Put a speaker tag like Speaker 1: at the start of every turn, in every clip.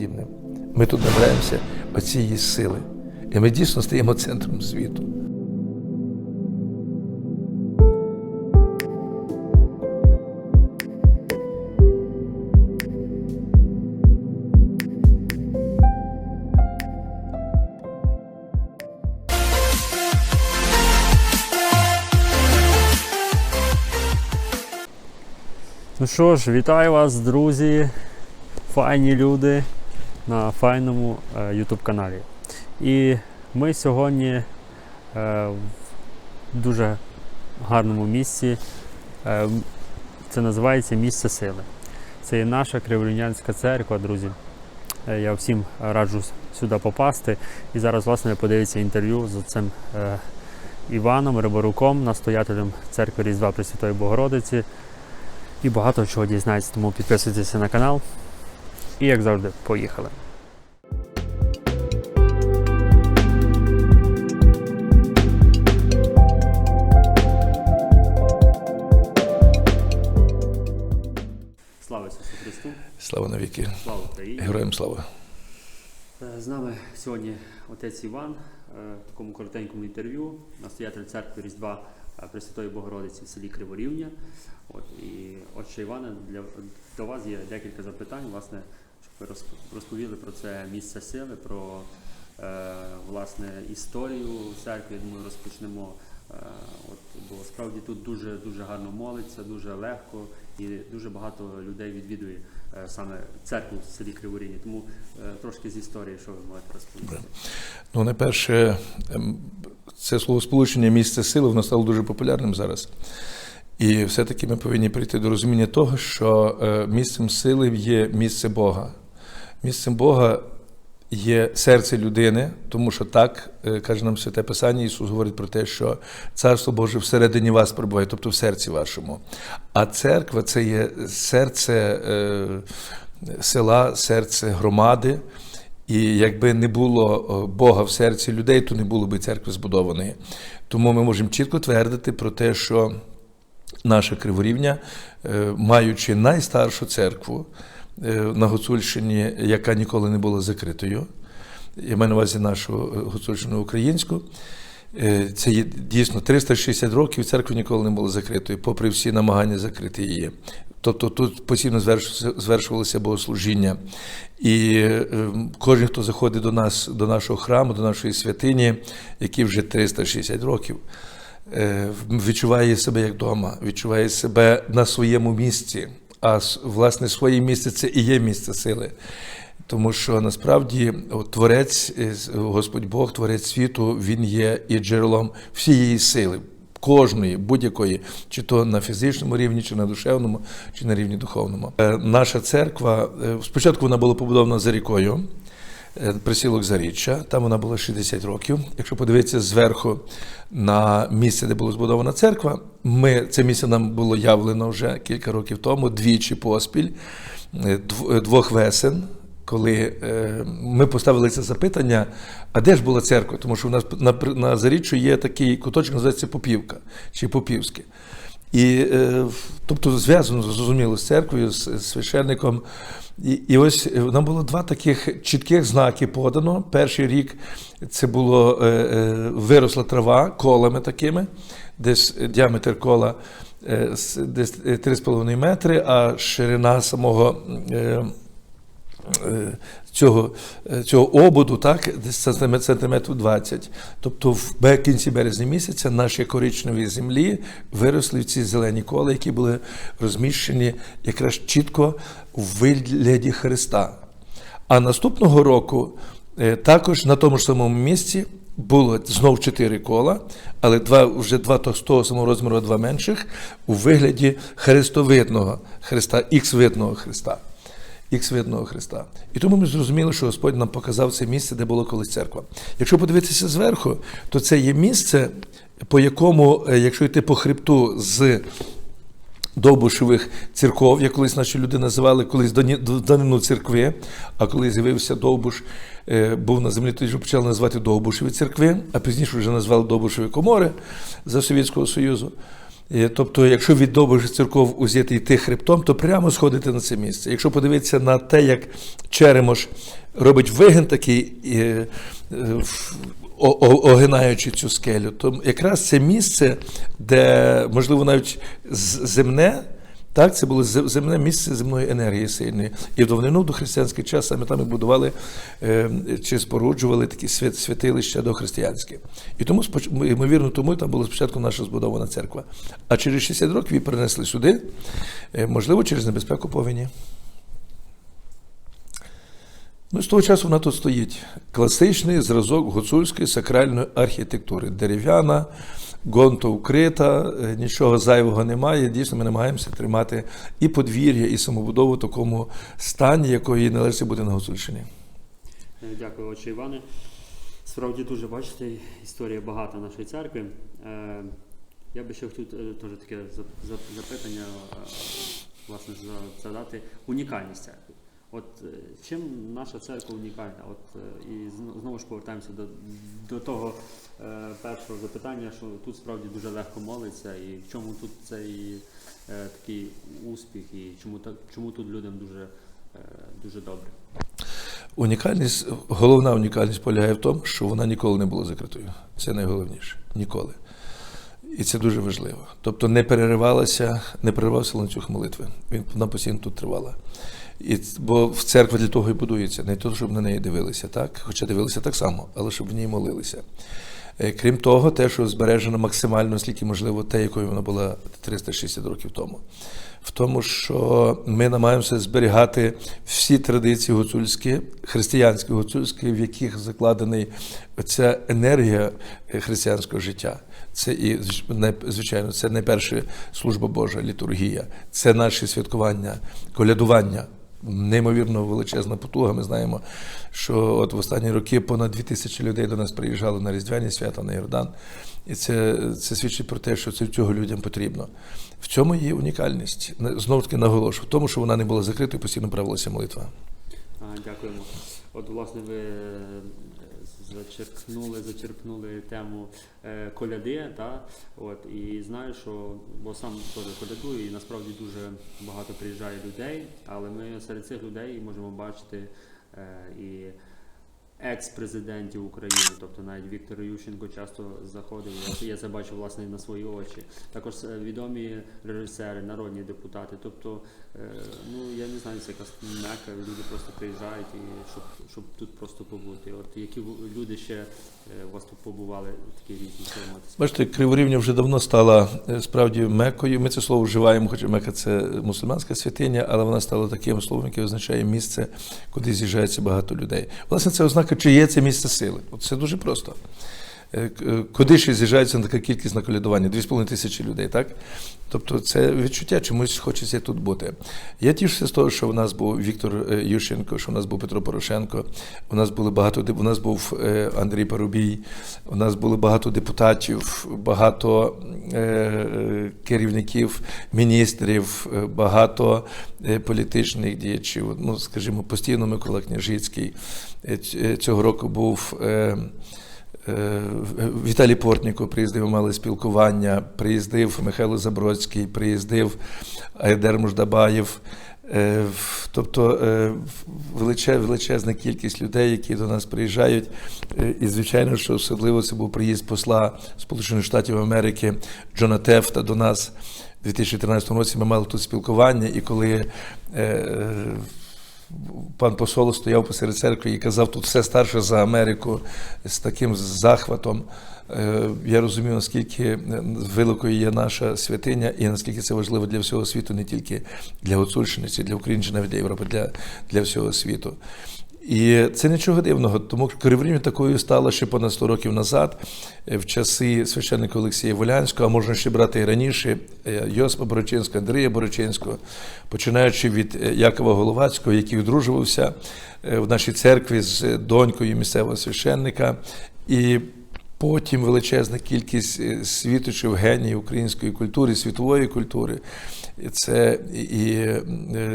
Speaker 1: подібне. Ми тут набираємося оцієї сили. І ми дійсно стаємо центром світу.
Speaker 2: Ну що ж, вітаю вас, друзі, файні люди на файному е, YouTube каналі. І ми сьогодні е, в дуже гарному місці. Е, це називається місце сили. Це є наша Криворівнянська церква, друзі. Е, Я всім раджу сюди попасти. І зараз, власне, подивіться інтерв'ю з цим е, Іваном Риборуком, настоятелем церкви Різдва Пресвятої Богородиці і багато чого дізнаєтесь, тому підписуйтеся на канал. І як завжди, поїхали. Христу!
Speaker 1: Слава навіки!
Speaker 2: Слава Україні!
Speaker 1: Героям слава!
Speaker 2: Е, З нами сьогодні отець Іван е, в такому коротенькому інтерв'ю, настоятель церкви Різдва е, Пресвятої Богородиці в селі Криворівня. От, і отче Іване, для, до вас є декілька запитань, власне, щоб ви розповіли про це місце сили, про е, власне історію церкви. Я думаю, розпочнемо. От, бо справді тут дуже дуже гарно молиться, дуже легко і дуже багато людей відвідує е, саме церкву в селі Криворівня. Тому е, трошки з історії, що ви можете розповісти.
Speaker 1: Ну, найперше, ем, це словосполучення місце сили, воно стало дуже популярним зараз. І все-таки ми повинні прийти до розуміння того, що е, місцем сили є місце Бога. Місцем Бога є серце людини, тому що так е, каже нам Святе Писання, Ісус говорить про те, що Царство Боже всередині вас перебуває, тобто в серці вашому. А церква це є серце е, села, серце громади. І якби не було Бога в серці людей, то не було б церкви збудованої. Тому ми можемо чітко твердити про те, що наша Криворівня, е, маючи найстаршу церкву е, на Гуцульщині, яка ніколи не була закритою, я маю на увазі нашу е, Гуцульщину українську. Е, Це є дійсно 360 років церква ніколи не була закритою, попри всі намагання закрити її. Тобто тут постійно звершувалося- богослужіння. І е, кожен, хто заходить до нас, до нашого храму, до нашої святині, який вже 360 років, е, відчуває себе як вдома, відчуває себе на своєму місці. А власне своє місце це і є місце сили. Тому що насправді от, Творець, е, Господь Бог, Творець світу, Він є і джерелом всієї сили, кожної, будь-якої, чи то на фізичному рівні, чи на душевному, чи на рівні духовному. Е, Наша церква е, спочатку вона була побудована за рікою. Е, Присілок Заріччя, там вона була 60 років. Якщо подивитися зверху на місце, де була збудована церква, ми це місце нам було явлено вже кілька років тому, двічі поспіль, е, е, двох весен коли ми поставили це запитання, а де ж була церква? Тому що у нас на, на Заріччю є такий куточок, називається Попівка чи Попівське. І, е, тобто зв'язано зрозуміло з церквою, з, священником. І, і ось е, нам було два таких чітких знаки подано. Перший рік це було е, виросла трава колами такими, десь діаметр кола десь 3,5 метри, а ширина самого. Цього, е, цього ободу, так, десь сантиметр- сантиметрів 20. Тобто в кінці березня місяця наші коричневі землі виросли в ці зелені кола, які були розміщені якраз чітко у вигляді Христа. А наступного року е, також на тому ж самому місці було знов чотири кола, але два, вже два з того самого розміру, два менших, у вигляді хрестовидного Христа, ікс-видного Христа. Ікс-видного Христа. І тому ми зрозуміли, що Господь нам показав це місце, де було колись церква. Якщо подивитися зверху, то це є місце, по якому, е, якщо йти по хребту з Довбушевих церков, як колись наші люди називали колись данину церкви, а коли з'явився Довбуш, е, був на землі, тоді почали називати Довбушеві церкви, а пізніше вже назвали Довбушеві комори за Совєтського Союзу. Е, Тобто, якщо від довбих церков узяти йти хребтом, то прямо сходити на це місце. Якщо подивитися на те, як Черемош робить вигин такий, е, е, огинаючи цю скелю, то якраз це місце, де, можливо, навіть земне. Так, це було земне місце земної енергії сильної. І в давнину до християнський час саме там і будували е, чи споруджували такі свят, святилища дохристиянські. І тому, ймовірно, тому там була спочатку наша збудована церква. А через 60 років її перенесли сюди, е, можливо, через небезпеку повені. Ну, з того часу вона тут стоїть. Класичний зразок гуцульської сакральної архітектури. Дерев'яна, гонто вкрита, е, нічого зайвого немає. Дійсно, ми намагаємося тримати і подвір'я, і самобудову в такому стані, якої належить бути на Гуцульщині.
Speaker 2: Е, Дякую, отче Іване. Справді дуже бачите, історія багата нашої церкви. Е, Я би ще хотів теж таке зап- зап- запитання власне задати. Унікальність церкви. От е, чим наша церква унікальна? От е, і зно- знову ж повертаємося до, до того е, першого запитання, що тут справді дуже легко молиться, і в чому тут цей е, такий успіх, і чому так чому тут людям дуже, е, дуже добре.
Speaker 1: Унікальність, головна унікальність полягає в тому, що вона ніколи не була закритою. Це найголовніше. Ніколи. І це дуже важливо. Тобто не переривалася, не переривався ланцюг молитви. Він вона постійно тут тривала. І, бо в церква для того і будується, не то, щоб на неї дивилися, так? Хоча дивилися так само, але щоб в ній молилися. Е, Крім того, те, що збережено максимально, скільки можливо, те, якою вона була 360 років тому. В тому, що ми намагаємося зберігати всі традиції гуцульські, християнські гуцульські, в яких закладений ця енергія е, християнського життя. Це і звичайно, це найперше служба Божа, літургія, це наші святкування, колядування. Неймовірно величезна потуга. Ми знаємо, що от в останні роки понад 2000 людей до нас приїжджали на Різдвяні свята на Йордан. І це, це свідчить про те, що це цього людям потрібно. В цьому є унікальність. Знову таки наголошую, в тому, що вона не була закрита і постійно правилася молитва.
Speaker 2: Дякуємо. От, власне, ви зачерпнули, зачерпнули тему е, коляди, та? От, і знаю, що, бо сам теж колядую, і насправді дуже багато приїжджає людей, але ми серед цих людей можемо бачити е, і екс-президентів України, тобто навіть Віктор Ющенко часто заходив. Я, це бачив власне на свої очі. Також е, відомі режисери, народні депутати. Тобто, е, ну я не знаю, це якась мека, люди просто приїжджають і щоб, щоб тут просто побути. От які люди ще у вас тут побували, такі різні формати?
Speaker 1: Бачите, Криворівня вже давно стала е, справді мекою. Ми це слово вживаємо, хоча мека це мусульманська святиня, але вона стала таким словом, яке означає місце, куди з'їжджається багато людей. Власне, це ознака, чи є це місце сили. От це дуже просто. Е, е, Куди ще з'їжджається така кількість на колядування? 2,5 тисячі людей, так? Тобто це відчуття, чомусь хочеться тут бути. Я тішуся з того, що в нас був Віктор е, Ющенко, що в нас був Петро Порошенко, у нас були багато у нас був Андрій Парубій, у нас було багато депутатів, багато керівників, міністрів, багато політичних діячів. Ну, скажімо, постійно Микола Княжицький. Ць- Цього року був. Е, Віталій Портніко приїздив, мали спілкування, приїздив Михайло Забродський, приїздив Айдер Муждабаєв. Е, Тобто е, величезна кількість людей, які до нас приїжджають. І, звичайно, що особливо це був приїзд посла Сполучених Штатів Америки Джона Тефта до нас у 2013 році. Ми мали тут спілкування, і коли пан посол стояв посеред церкви і казав, тут все старше за Америку з таким захватом. Е, Я розумію, наскільки великою є наша святиня, і наскільки це важливо для всього світу, не тільки для Гуцульщини, для України, навіть для Європи, для, для всього світу. І це нічого дивного, тому Криврівня такою стала ще понад 100 років назад, е, в часи священника Олексія Волянського, а можна ще брати і раніше е, Йосипа Борочинського, Андрія Борочинського, починаючи від е, Якова Головацького, який одружувався в нашій церкві з донькою місцевого священника. І Потім величезна кількість е, світочів генії української культури, світової культури. Це і, е,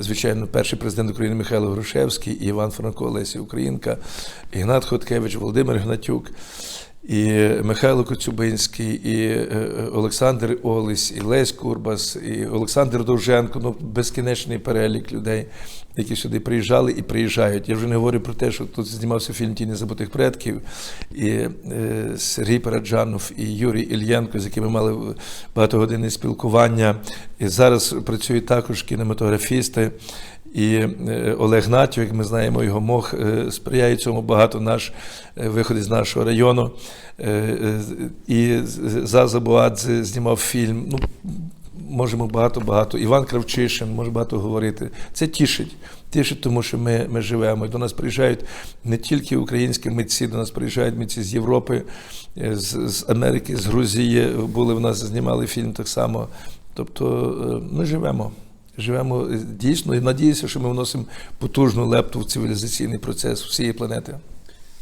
Speaker 1: звичайно, перший президент України Михайло Грушевський, і Іван Франко, Лесі Українка, Ігнат Хоткевич, Володимир Гнатюк. І Михайло Коцюбинський, і е, Олександр Олесь, і Лесь Курбас, і Олександр Довженко, ну безкінечний перелік людей, які сюди приїжджали і приїжджають. Я вже не говорю про те, що тут знімався фільм Тіні забутих предків, і е, Сергій Параджанов, і Юрій Ільєнко, з якими мали багатогодинне спілкування. І зараз працюють також кінематографісти. І е, Олег Натів, як ми знаємо, його мох е, сприяє цьому багато наш е, виходить з нашого району. І Заза Буадзе знімав фільм. Ну, можемо багато-багато. Іван Кравчишин може багато говорити. Це тішить. Тішить, тому що ми, ми живемо. До нас приїжджають не тільки українські митці, до нас приїжджають митці з Європи, з, з Америки, з Грузії. Були в нас, знімали фільм так само. Тобто ми живемо. Живемо е, дійсно і надіюся, що ми вносимо потужну лепту в цивілізаційний процес всієї планети.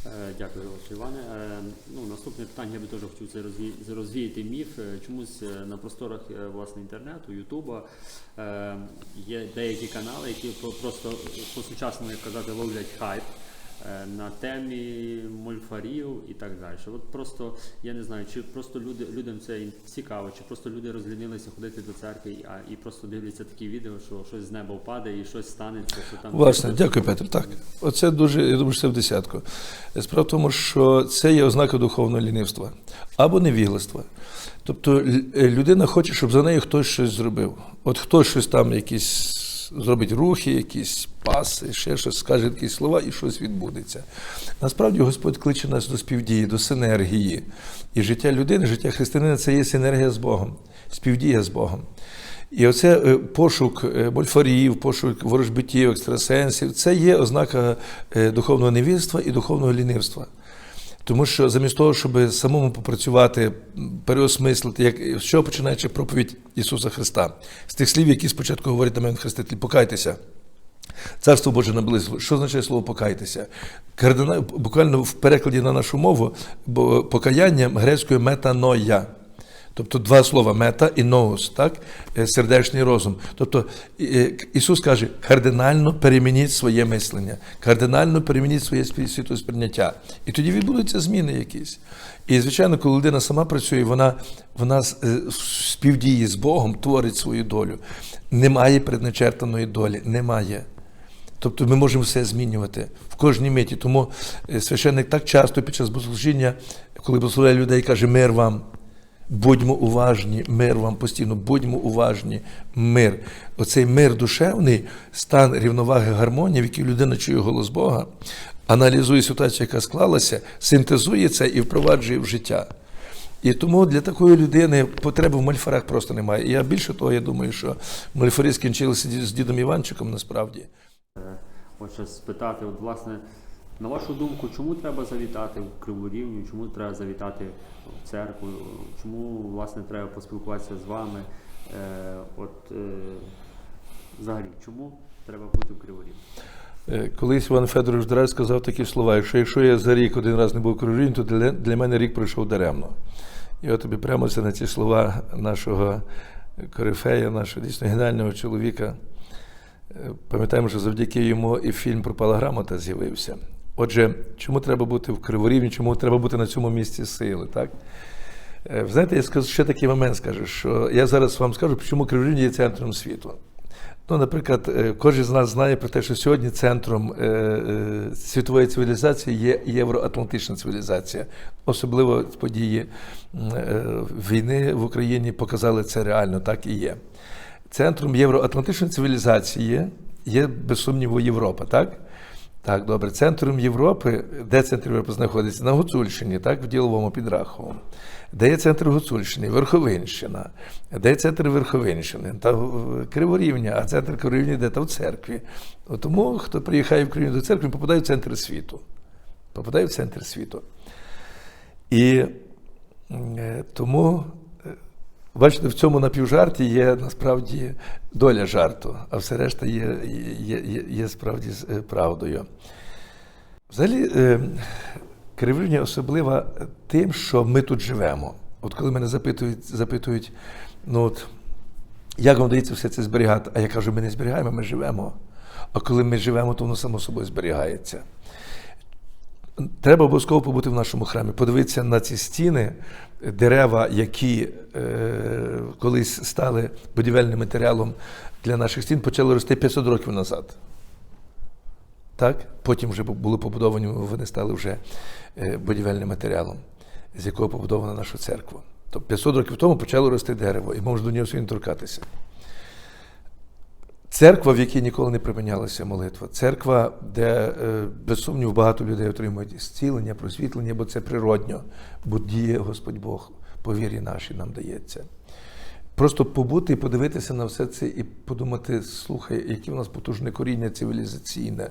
Speaker 2: Е, Дякую, Олексій Іване. Е, Ну, наступне питання я би теж хотів це розві- розвіяти міф. Чомусь на просторах власне інтернету, Ютуба є деякі канали, які по- просто по-сучасному, як казати, ловлять хайп на темі мольфарів і так далі. От просто я не знаю, чи просто люди людям це цікаво, чи просто люди розлінилися ходити до церкви, а і просто дивляться такі відео, що щось з неба впаде і щось станеться, що там
Speaker 1: Власне, дякую, Петр. Так, оце дуже, я думаю, що це в десятку. Справа в тому, що це є ознака духовного лінивства або невігластва. Тобто е, людина хоче, щоб за нею хтось щось зробив. От хтось щось там, якісь зробить рухи, якісь паси, ще щось, скаже якісь слова, і щось відбудеться. Насправді Господь кличе нас до співдії, до синергії. І життя людини, життя християнина це є синергія з Богом, співдія з Богом. І оце е, пошук е, мольфарів, пошук ворожбитів, екстрасенсів це є ознака е, духовного невірства і духовного лінивства. Тому що замість того, щоб самому попрацювати, переосмислити, як чого починаючи проповідь Ісуса Христа, з тих слів, які спочатку говорить на мене Хреститель, покайтеся. Царство Боже наблизило. Що означає слово покайтеся? Кардинал, буквально в перекладі на нашу мову, бо покаяння грецькою метаноя. Тобто два слова мета і ноус, так? Е, сердечний розум. Тобто е, Ісус каже, кардинально перемініть своє мислення, кардинально перемініть своє світосприйняття. І тоді відбудуться зміни якісь. І, звичайно, коли людина сама працює, вона, вона е, співдії з Богом творить свою долю. Немає предначертаної долі, немає. Тобто ми можемо все змінювати в кожній миті. Тому священник так часто під час богослужіння, коли благословляє людей, каже мир вам. Будьмо уважні, мир вам постійно, будьмо уважні, мир. Оцей мир душевний, стан рівноваги гармонії, в якій людина чує голос Бога, аналізує ситуацію, яка склалася, синтезує це і впроваджує в життя. І тому для такої людини потреби в мольфарах просто немає. І я більше того, я думаю, що мольфари скінчилися з дідом Іванчиком насправді.
Speaker 2: Е, щось спитати, от власне, на вашу думку, чому треба завітати в Криворівню, чому треба завітати в церкву, чому власне треба поспілкуватися з вами? Е, от е, взагалі, чому треба бути в Криворівні?
Speaker 1: Е, Колись Іван Федорович Драй сказав такі слова: якщо, якщо я за рік один раз не був в Кривій, то для, для мене рік пройшов даремно. І от тобі прямо це на ці слова нашого корифея, нашого дійсно геніального чоловіка. Е, Пам'ятаємо, що завдяки йому і фільм Пропала грамота з'явився. Отже, чому треба бути в Криворівні, чому треба бути на цьому місці сили, так? Е, знаєте, я скажу, ще такий момент скажу, що я зараз вам скажу, чому Криворівня є центром світу. Ну, наприклад, е, кожен з нас знає про те, що сьогодні центром е, світової цивілізації є євроатлантична цивілізація. Особливо події війни в Україні показали це реально, так і є. Центром євроатлантичної цивілізації є, є без сумніву Європа, так? Так, добре. Центром Європи, де центр Європи знаходиться? На Гуцульщині, так, в Діловому під Раховом. Де є центр Гуцульщини? Верховинщина. Де є центр Верховинщини? Та Криворівня, а центр Криворівні де та в церкві. Тому, хто приїхає в Криворівню до церкви, попадає в центр світу. Попадає в центр світу. І е, тому, бачите, в цьому напівжарті є насправді доля жарту, а все решта є, є, є, є справді е, правдою. Взагалі, е, особлива тим, що ми тут живемо. От коли мене запитують, запитують, ну от, як вам вдається все це зберігати? А я кажу, ми не зберігаємо, ми живемо. А коли ми живемо, то воно само собою зберігається. Треба обов'язково побути в нашому храмі, подивитися на ці стіни, дерева, які е, колись стали будівельним матеріалом для наших стін, почали рости 500 років назад. Так? Потім вже були побудовані, вони стали вже е, будівельним матеріалом, з якого побудована наша церква. Тобто 500 років тому почало рости дерево, і можна до нього сьогодні торкатися. Церква, в якій ніколи не припинялася молитва, церква, де е, без сумніву багато людей отримують зцілення, просвітлення, бо це природньо, бо діє Господь Бог по вірі нашій нам дається. Просто побути і подивитися на все це і подумати, слухай, яке в нас потужне коріння цивілізаційне,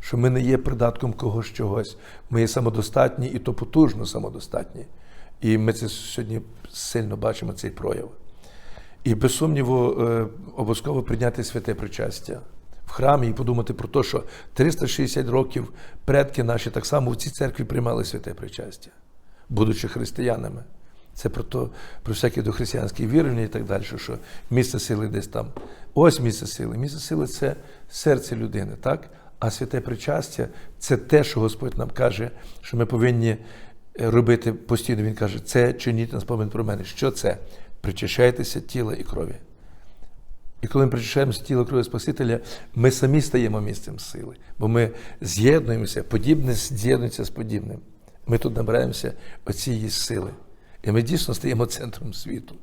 Speaker 1: що ми не є придатком когось чогось, ми є самодостатні і то потужно самодостатні. І ми це сьогодні сильно бачимо цей прояв. І без сумніву е, обов'язково прийняти святе причастя в храмі і подумати про те, що 360 років предки наші так само в цій церкві приймали святе причастя, будучи християнами. Це про то, про всякі дохристиянські вірування і так далі, що місце сили десь там. Ось місце сили. Місце сили це серце людини, так? А святе причастя це те, що Господь нам каже, що ми повинні е, робити постійно. Він каже, це чиніть на спомин про мене. Що це? Причащайтеся тіла і крові. І коли ми причащаємося тіла крові Спасителя, ми самі стаємо місцем сили, бо ми з'єднуємося, подібне з'єднується з подібним. Ми тут набираємося оцієї сили. І ми дійсно стаємо центром світу.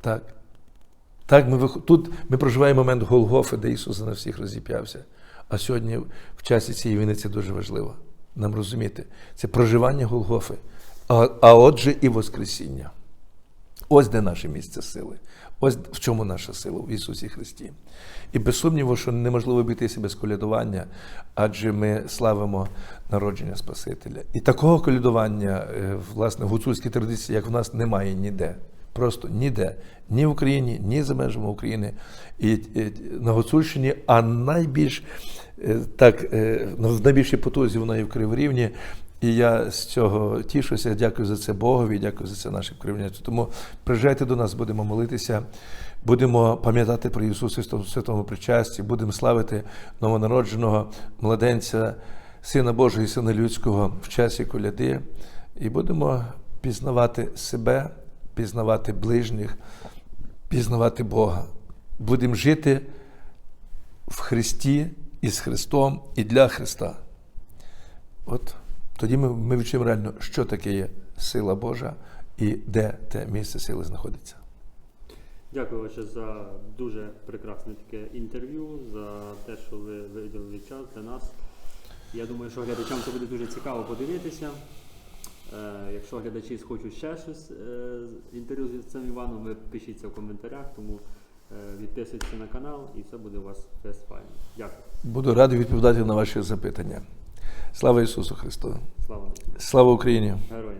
Speaker 1: Так. Так, ми вих... Тут ми проживаємо момент Голгофи, де Ісус на всіх розіп'явся. А сьогодні, в часі цієї війни, це дуже важливо. Нам розуміти. Це проживання Голгофи, а, а отже, і Воскресіння. Ось де наше місце сили. Ось в чому наша сила в Ісусі Христі. І без сумніву, що неможливо обійтися без колядування, адже ми славимо народження Спасителя. І такого колядування, е, власне, в гуцульській традиції, як в нас, немає ніде. Просто ніде. Ні в Україні, ні за межами України. І, і на Гуцульщині, а найбільш е, так, е, в найбільшій потузі вона є в Криворівні. І я з цього тішуся. Дякую за це Богові, дякую за це нашим кривняцям. Тому приїжджайте до нас, будемо молитися, будемо пам'ятати про Ісуса в святому причасті, будемо славити новонародженого младенця, Сина Божого і Сина Людського в часі коляди, і будемо пізнавати себе, пізнавати ближніх, пізнавати Бога. Будемо жити в Христі і з Христом, і для Христа. От тоді ми, ми відчуємо реально, що таке є сила Божа і де те місце сили знаходиться.
Speaker 2: Дякую вам ще за дуже прекрасне таке інтерв'ю, за те, що ви виділили час для нас. Я думаю, що глядачам це буде дуже цікаво подивитися. Е, якщо глядачі хочуть ще щось е, інтерв'ю з цим Іваном, ви пишіться в коментарях, тому е, відписуйтесь на канал і все буде у вас все файно. Дякую.
Speaker 1: Буду радий відповідати на ваші запитання. Слава Ісусу Христу!
Speaker 2: Слава
Speaker 1: Слава Україні!
Speaker 2: Героям!